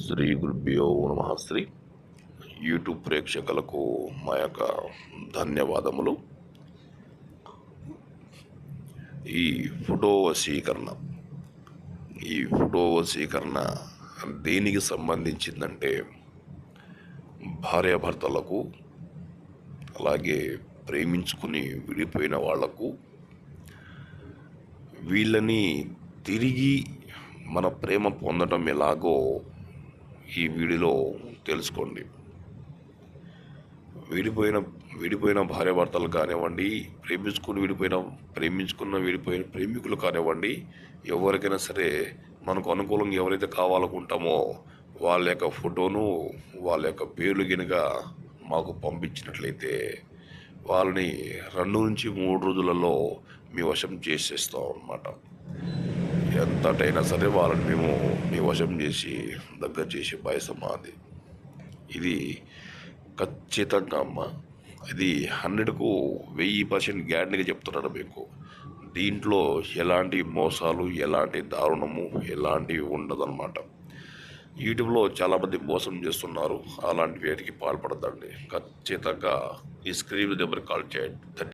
శ్రీ గురుభ్యో నమ. శ్రీ యూట్యూబ్ ప్రేక్షకులకు మా యొక్క ధన్యవాదములు. ఈ ఫోటో వశీకరణ ఈ ఫోటో వశీకరణ దేనికి సంబంధించిందంటే భార్యాభర్తలకు అలాగే ప్రేమించుకుని విడిపోయిన వాళ్ళకు వీళ్ళని తిరిగి మన ప్రేమ పొందడం ఎలాగో ఈ వీడియోలో తెలుసుకోండి. విడిపోయిన విడిపోయిన భార్యాభర్తలు కానివ్వండి ప్రేమించుకుని విడిపోయిన ప్రేమించుకున్న విడిపోయిన ప్రేమికులు కానివ్వండి ఎవరికైనా సరే మనకు అనుకూలంగా ఎవరైతే కావాలనుకుంటామో వాళ్ళ యొక్క ఫోటోను వాళ్ళ యొక్క పేర్లు గినక మాకు పంపించినట్లయితే వాళ్ళని రెండు నుంచి మూడు రోజులలో మీ వశం చేసేస్తాం అన్నమాట. ఎంతటైనా సరే వాళ్ళని మేము మీ వశం చేసి దగ్గర చేసి బయసం మాది ఇది ఖచ్చితంగా అమ్మ. ఇది హండ్రెడ్కు వెయ్యి పర్సెంట్ గ్యారంటీగా చెప్తున్నాను మీకు. దీంట్లో ఎలాంటి మోసాలు ఎలాంటి దారుణము ఎలాంటివి ఉండదన్నమాట. యూట్యూబ్లో చాలామంది మోసం చేస్తున్నారు. అలాంటి వేటికి పాల్పడదండి ఖచ్చితంగా ఈ స్క్రీన్ నెంబర్ కాల్ చేయండి.